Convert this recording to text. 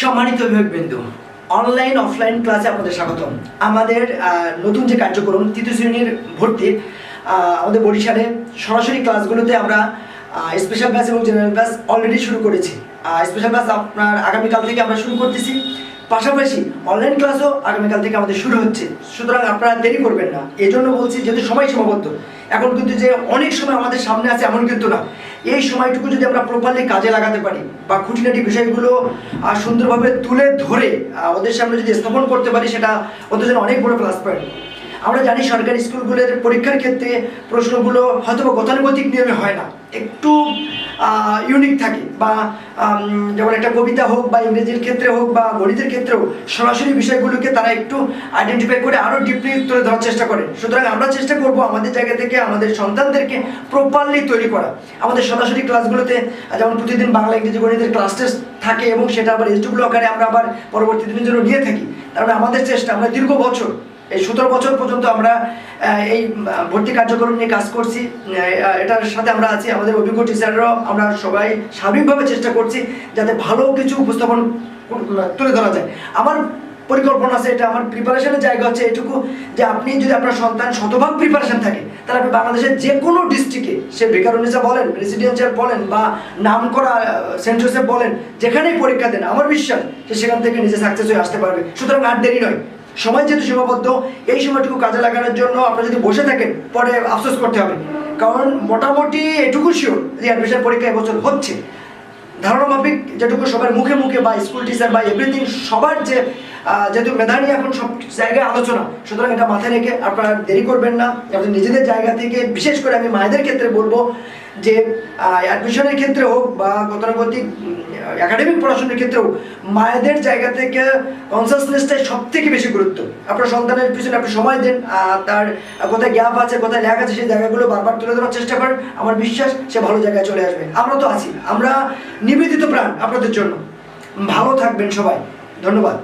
সম্মানিত বিভাগবিন্দু online offline ক্লাসে আপনাদের স্বাগতম। আমাদের নতুন যে কার্যক্রম, তৃতীয় শ্রেণির ভর্তি আমাদের বরিশালে সরাসরি ক্লাসগুলোতে আমরা স্পেশাল ব্যাচ এবং জেনারেল ব্যাচ অলরেডি শুরু করেছি। স্পেশাল ব্যাচ আপনার আগামীকাল থেকে আমরা শুরু করতেছি। পাশাপাশি অনলাইন ক্লাসও আগামীকাল থেকে আমাদের শুরু হচ্ছে। সুতরাং আপনারা দেরি করবেন না। এই জন্য বলছি, যেহেতু সময় সীমাবদ্ধ, এখন কিন্তু যে অনেক সময় আমাদের সামনে আছে এমন কিন্তু না। এই সময়টুকু যদি আমরা প্রপারলি কাজে লাগাতে পারি বা খুঁটিনাটি বিষয়গুলো সুন্দরভাবে তুলে ধরে ওদের সামনে যদি স্থাপন করতে পারি, সেটা ওদের জন্য অনেক বড় প্লাস পয়েন্ট আমরা জানি সরকারি স্কুলগুলোর পরীক্ষার ক্ষেত্রে প্রশ্নগুলো হয়তো গতানুগতিক নিয়মে হয় না। একটু ইউনিক থাকে বা যেমন একটা কবিতা হোক বা ইংরেজির ক্ষেত্রে হোক বা গণিতের ক্ষেত্রেও সরাসরি বিষয়গুলোকে তারা একটু আইডেন্টিফাই করে আরও ডিপলি তুলে ধরার চেষ্টা করে। সুতরাং আমরা চেষ্টা করব আমাদের জায়গা থেকে আমাদের সন্তানদেরকে প্রপারলি তৈরি করা। আমাদের সরাসরি ক্লাসগুলোতে যেমন প্রতিদিন বাংলা, ইংরেজি, গণিতের ক্লাস টেস্ট থাকে এবং সেটা আবার এসডব্লিউ আকারে আমরা আবার পরবর্তী দিনের জন্য নিয়ে থাকি। তারপরে আমাদের চেষ্টা, আমরা দীর্ঘ বছর এই সতেরো বছর পর্যন্ত আমরা এই ভর্তি কার্যক্রম নিয়ে কাজ করছি। এটার সাথে আমরা আছি, আমাদের অভিজ্ঞ টিচাররাও আমরা সবাই স্বাভাবিকভাবে চেষ্টা করছি যাতে ভালো কিছু উপস্থাপন তুলে ধরা যায়। আমার পরিকল্পনা আছে এটা, আমার প্রিপারেশনের জায়গা হচ্ছে এটুকু যে আপনি যদি আপনার সন্তান শতভাগ প্রিপারেশন থাকে, তাহলে আপনি বাংলাদেশের যে কোনো ডিস্ট্রিক্টে সে বেকারনিসা বলেন রেসিডেন্সিয়াল বলেন বা নাম করা সেন্টার্সে বলেন, যেখানেই পরীক্ষা দেন, আমার বিশ্বাস যে সেখান থেকে নিজে সাকসেস হয়ে আসতে পারবে। সুতরাং আর দেরি নয়। সময় যেহেতু সীমাবদ্ধ, এই সময়টুকু কাজে লাগানোর জন্য আপনারা যদি বসে থাকেন, পরে আফসোস করতে হবে। কারণ মোটামুটি এটুকু শিওর যে অ্যাডমিশন পরীক্ষা এবছর হচ্ছে। ধারণা মাফিক যেটুকু সবার মুখে মুখে বা স্কুল টিচার বা এভরিথিং সবার যে যেহেতু মেধা নিয়ে এখন সব জায়গায় আলোচনা, সুতরাং এটা মাথায় রেখে আপনারা দেরি করবেন না। আপনাদের নিজেদের জায়গা থেকে বিশেষ করে আমি মায়েদের ক্ষেত্রে বলব যে অ্যাডমিশনের ক্ষেত্রে হোক বা গতানুগতিক একাডেমিক পড়াশোনার ক্ষেত্রেও মায়েদের জায়গা থেকে কনসাসনেসটাই সব থেকে বেশি গুরুত্ব। আপনার সন্তানের পিছনে আপনি সময় দেন তার কোথায় গ্যাপ আছে, কোথায় ল্যাক আছে, সেই জায়গাগুলো বারবার তুলে ধরার চেষ্টা করেন। আমার বিশ্বাস সে ভালো জায়গায় চলে আসবে। আমরা তো আছি। আমরা নিবেদিত প্রাণ আপনাদের জন্য। ভালো থাকবেন সবাই। ধন্যবাদ।